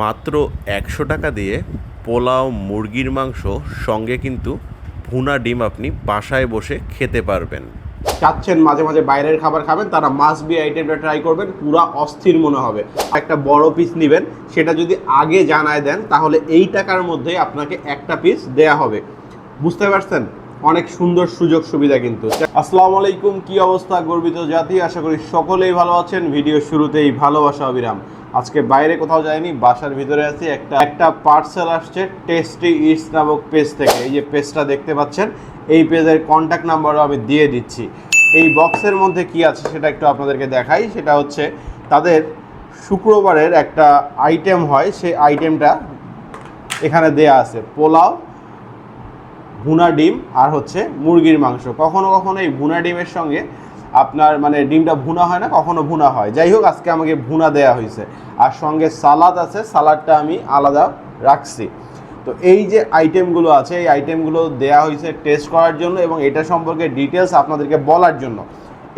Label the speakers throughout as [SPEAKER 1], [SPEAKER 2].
[SPEAKER 1] মাত্র একশো টাকা দিয়ে পোলাও, মুরগির মাংস সঙ্গে কিন্তু ভুনা ডিম আপনি বাসায় বসে খেতে পারবেন।
[SPEAKER 2] চাচ্ছেন মাঝে মাঝে বাইরের খাবার খাবেন, তারা মাছ বি আইটেমটা ট্রাই করবেন, পুরা অস্থির মনে হবে। একটা বড় পিস নেবেন, সেটা যদি আগে জানায় দেন, তাহলে এই টাকার মধ্যে আপনাকে একটা পিস দেয়া হবে। বুঝতে পারছেন? অনেক সুন্দর সুযোগ সুবিধা কিন্তু। আসসালামু আলাইকুম, কি অবস্থা গর্বিত জাতি? আশা করি সকলেই ভালো আছেন। ভিডিও শুরুতেই ভালোবাসা, অবিরাম। আজকে বাইরে কোথাও যায়নি বাসার ভিতরে আছি। একটা একটা পার্সেল আসছে টেস্টি ইটস নামক পেজ থেকে। এই যে পেজটা দেখতে পাচ্ছেন, এই পেজের কন্ট্যাক্ট নাম্বারও আমি দিয়ে দিচ্ছি। এই বক্সের মধ্যে কি আছে সেটা একটু আপনাদেরকে দেখাই। সেটা হচ্ছে, তাদের শুক্রবারের একটা আইটেম হয়। সেই আইটেমটা এখানে দেয়া আছে, পোলাও ভুনা ডিম আর হচ্ছে মুরগির মাংস। কখনো কখনো এই ভুনা ডিমের সঙ্গে আপনার মানে ডিমটা ভুনা হয় না, কখনো ভুনা হয়। যাই হোক, আজকে আমাকে ভুনা দেয়া হয়েছে। আর সঙ্গে সালাদ আছে, সালাদটা আমি আলাদা রাখছি। তো এই যে আইটেমগুলো আছে, এই আইটেমগুলো দেয়া হয়েছে টেস্ট করার জন্য এবং এটা সম্পর্কে ডিটেলস আপনাদেরকে বলার জন্য।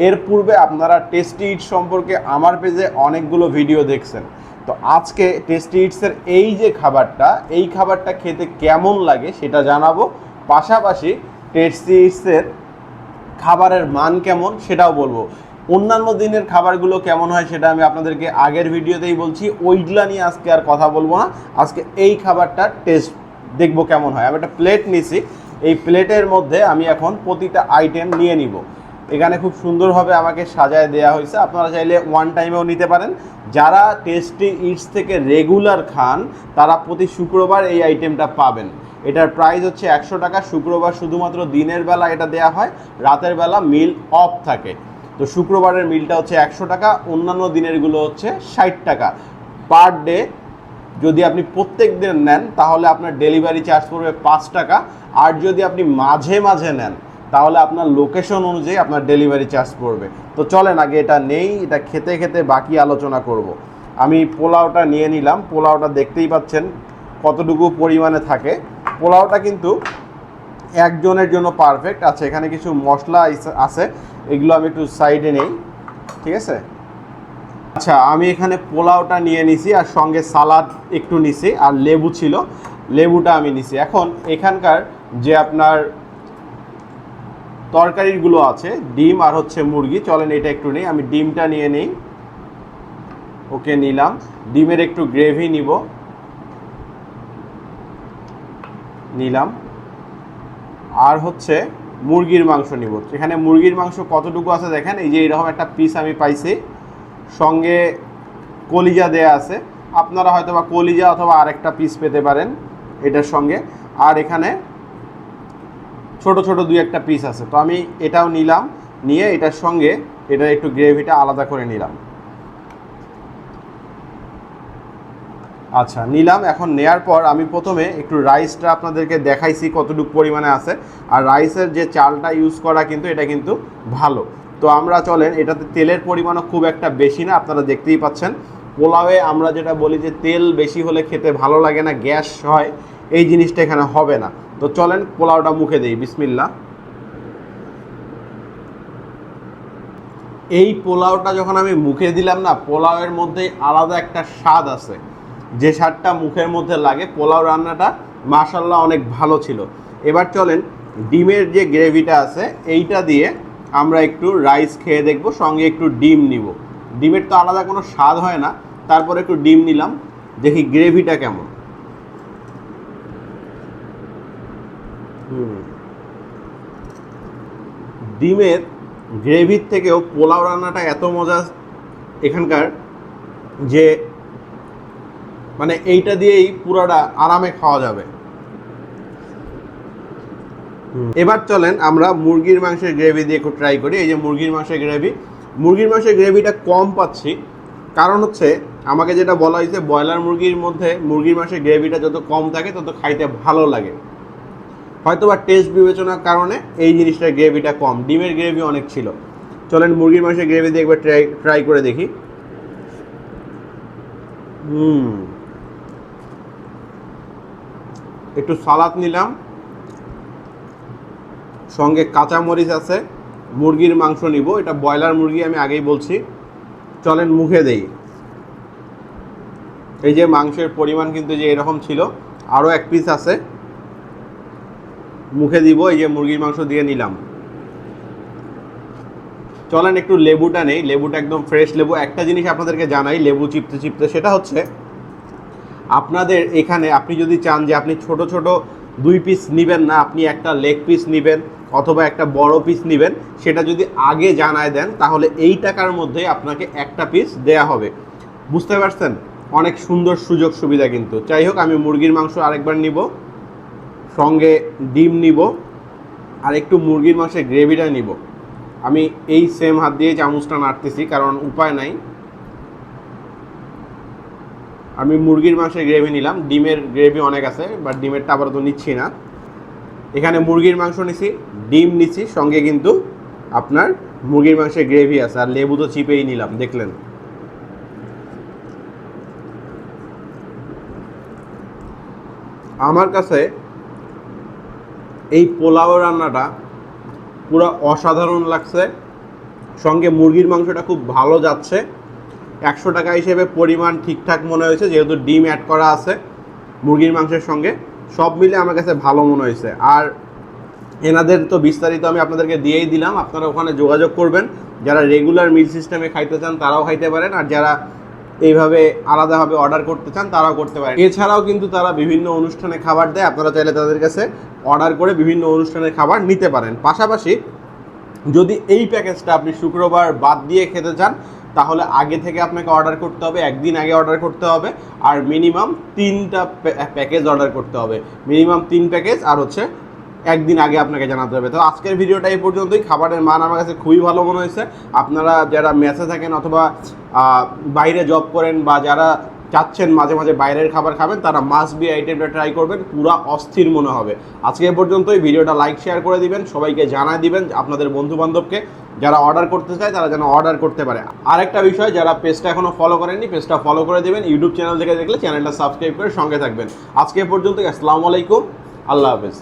[SPEAKER 2] এর পূর্বে আপনারা টেস্টি ইট সম্পর্কে আমার পেজে অনেকগুলো ভিডিও দেখছেন। তো আজকে টেস্টি ইটসের এই যে খাবারটা, এই খাবারটা খেতে কেমন লাগে সেটা জানাব। পাশাপাশি টেস্ট সিরিজের খাবারের মান কেমন সেটাও বলব। অন্যান্য দিনের খাবারগুলো কেমন হয় সেটা আমি আপনাদেরকে আগের ভিডিওতেই বলছি। ওইগুলা নিয়ে আজকে আর কথা বলব না। আজকে এই খাবারটা টেস্ট দেখব কেমন হয়। আমি একটা প্লেট নিছি। এই প্লেটের মধ্যে আমি এখন প্রতিটা আইটেম নিয়ে নিব। এখানে খুব সুন্দরভাবে আমাকে সাজায় দেওয়া হয়েছে। আপনারা চাইলে ওয়ান টাইমেও নিতে পারেন। যারা টেস্টি ইটস থেকে রেগুলার খান, তারা প্রতি শুক্রবার এই আইটেমটা পাবেন। এটার প্রাইস হচ্ছে একশো টাকা। শুক্রবার শুধুমাত্র দিনের বেলা এটা দেয়া হয়। রাতের বেলা মিল অফ থাকে। তো শুক্রবারের মিলটা হচ্ছে একশো টাকা। অন্যান্য দিনেরগুলো হচ্ছে ষাট টাকা। পার ডে যদি আপনি প্রত্যেক দিন নেন, তাহলে আপনার ডেলিভারি চার্জ পড়বে পাঁচ টাকা। আর যদি আপনি মাঝে মাঝে নেন তাহলে আপনার লোকেশন অনুযায়ী আপনার ডেলিভারি চার্জ পড়বে। তো চলেন, আগে এটা নেই, এটা খেতে খেতে বাকি আলোচনা করব। আমি পোলাওটা নিয়ে নিলাম, পোলাওটা দেখতেই পাচ্ছেন কতটুকু পরিমাণে থাকে। পোলাওটা কিন্তু একজনের জন্য পারফেক্ট আছে এখানে কিছু মশলা আছে, এগুলো আমি একটু সাইডে নেই, ঠিক আছে? আচ্ছা আমি এখানে পোলাওটা নিয়ে নিছি আর সঙ্গে সালাদ একটু নিছি, আর লেবু ছিল, লেবুটা আমি নিছি। এখন এখানকার যে আপনার তরকারিগুলো আছে, ডিম আর হচ্ছে মুরগি। চলেন এটা একটু নেই, আমি ডিমটা নিয়ে নেই। ওকে, নিলাম। ডিমের একটু গ্রেভি নিব। নিলাম। আর হচ্ছে মুরগির মাংস নিব। এখানে মুরগির মাংস কতটুকু আছে দেখেন? এই যে এরকম একটা পিস আমি পাইছি। সঙ্গে কলিজা দেয়া আছে। আপনারা হয়তো বা কলিজা অথবা আরেকটা পিস পেতে পারেন এটার সঙ্গে। আর এখানে ছোট ছোট দুই একটা পিস আছে। তো আমি এটাও নিলাম, নিয়ে এটার সঙ্গে এটার একটু গ্রেভিটা আলাদা করে নিলাম। আচ্ছা নিলাম। এখন নেয়ার পর আমি প্রথমে একটু রাইসটা আপনাদেরকে দেখাইছি কতটুকু পরিমাণে আছে। আর রাইসের যে চালটা ইউজ করা কিন্তু এটা কিন্তু ভালো। তো আমরা চলেন, এটাতে তেলের পরিমাণও খুব একটা বেশি না, আপনারা দেখতেই পাচ্ছেন। পোলাওয়ে আমরা যেটা বলি যে তেল বেশি হলে খেতে ভালো লাগে না, গ্যাস হয়, এই জিনিসটা এখানে হবে না। তো চলেন পোলাওটা মুখে দিই বিসমিল্লা এই পোলাওটা যখন আমি মুখে দিলাম না, পোলাওয়ের মধ্যে আলাদা একটা স্বাদ আছে। যে স্বাদটা মুখের মধ্যে লাগে, পোলাও রান্নাটা মাশাল্লাহ অনেক ভালো ছিল। এবার চলেন, ডিমের যে গ্রেভিটা আছে, এইটা দিয়ে আমরা একটু রাইস খেয়ে দেখব, সঙ্গে একটু ডিম নিব। ডিমের তো আলাদা কোনো স্বাদ হয় না, তারপর একটু ডিম নিলাম, দেখি গ্রেভিটা কেমন হুম ডিমের গ্রেভির থেকেও পোলাও রান্নাটা এত মজা এখানকার যে মানে এইটা দিয়েই পুরাটা আরামে খাওয়া যাবে। এবার চলেন আমরা মুরগির মাংসের গ্রেভি দিয়ে একটু ট্রাই করি। এই যে মুরগির মাংসের গ্রেভি মুরগির মাংসের গ্রেভিটা কম পাচ্ছি। কারণ হচ্ছে আমাকে যেটা বলা হয়েছে ব্রয়লার মুরগির মধ্যে মুরগির মাংসের গ্রেভিটা যত কম থাকে তত খাইতে ভালো লাগে। হয়তো বা টেস্ট বিবেচনার কারণে এই জিনিসটার গ্রেভিটা কম। ডিমের গ্রেভি অনেক ছিল। চলেন মুরগির মাংসের গ্রেভি দিয়ে একবার ট্রাই ট্রাই করে দেখি। হুম। একটু সালাদ নিলাম। সঙ্গে কাঁচা মরিচ আছে। মুরগির মাংস নিব। এটা ব্রয়লার মুরগি, আমি আগেই বলছি। চলেন মুখে দেই। এই যে মাংসের পরিমাণ কিন্তু যে এরকম ছিল আরও এক পিস আছে। মুখে দিব, এই যে মুরগির মাংস দিয়ে নিলাম। চলেন একটু লেবুটা নেই, লেবুটা একদম ফ্রেশ লেবু। একটা জিনিস আপনাদেরকে জানাই, লেবু চিপতে চিপতে, সেটা হচ্ছে আপনাদের এখানে আপনি যদি চান যে আপনি ছোট ছোট দুই পিস নেবেন না, আপনি একটা লেগ পিস নেবেন অথবা একটা বড় পিস নেবেন, সেটা যদি আগে জানায় দেন, তাহলে এই টাকার মধ্যে আপনাকে একটা পিস দেয়া হবে। বুঝতে পারছেন? অনেক সুন্দর সুযোগ সুবিধা কিন্তু। যাই হোক, আমি মুরগির মাংস আরেকবার নিব। সঙ্গে ডিম নিব আর একটু মুরগির মাংসের গ্রেভিটা নিব। আমি এই সেম হাত দিয়ে চামচটা নাড়তেছি, কারণ উপায় নাই। আমি মুরগির মাংসের গ্রেভি নিলাম। ডিমের গ্রেভি অনেক আছে বাট ডিমেরটা আবার তো নিচ্ছি না। এখানে মুরগির মাংস নিছি, ডিম নিছি, সঙ্গে কিন্তু আপনার মুরগির মাংসের গ্রেভি আছে, আর লেবু তো চিপেই নিলাম, দেখলেন। আমার কাছে এই পোলাও রান্নাটা পুরো অসাধারণ লাগছে। সঙ্গে মুরগির মাংসটা খুব ভালো যাচ্ছে। একশো টাকা হিসেবে পরিমাণ ঠিকঠাক মনে হয়েছে, যেহেতু ডিম অ্যাড করা আছে মুরগির মাংসের সঙ্গে। সব মিলে আমার কাছে ভালো মনে হয়েছে। আর এনাদের তো বিস্তারিত আমি আপনাদেরকে দিয়েই দিলাম, আপনারা ওখানে যোগাযোগ করবেন। যারা রেগুলার মিল সিস্টেমে খাইতে চান তারাও খাইতে পারেন, আর যারা এইভাবে আলাদাভাবে অর্ডার করতে চান, তারাও করতে পারেন এছাড়াও কিন্তু তারা বিভিন্ন অনুষ্ঠানে খাবার দেয়, আপনারা চাইলে তাদের কাছে অর্ডার করে বিভিন্ন অনুষ্ঠানের খাবার নিতে পারেন। পাশাপাশি যদি এই প্যাকেজটা আপনি শুক্রবার বাদ দিয়ে খেতে চান, তাহলে আগে থেকে আপনাকে অর্ডার করতে হবে, একদিন আগে অর্ডার করতে হবে, আর মিনিমাম তিনটা প্যাকেজ অর্ডার করতে হবে। মিনিমাম তিন প্যাকেজ আর হচ্ছে একদিন আগে আপনাকে জানাতে হবে। তো আজকের ভিডিওটা এই পর্যন্তই। খাবারের মান আমার কাছে খুবই ভালো মনে হয়েছে। আপনারা যারা মেসে থাকেন অথবা বাইরে জব করেন বা যারা চাচ্ছেন মাঝে মাঝে বাইরের খাবার খাবেন, তারা মাস বি আইটেমটা ট্রাই করবেন। পুরা অস্থির মনে হবে। আজকে এ পর্যন্তই। ভিডিওটা লাইক শেয়ার করে দিবেন, সবাইকে জানাই দিবেন আপনাদের বন্ধু বান্ধবকে যারা অর্ডার করতে চায়, তারা যেন অর্ডার করতে পারে। আরেকটা বিষয়, যারা পেজটা এখনও ফলো করেননি পেজটা ফলো করে দিবেন। ইউটিউব চ্যানেল থেকে দেখলে চ্যানেলটা সাবস্ক্রাইব করে সঙ্গে থাকবেন। আজকে পর্যন্ত আসসালামু আলাইকুম। আল্লাহ হাফেজ।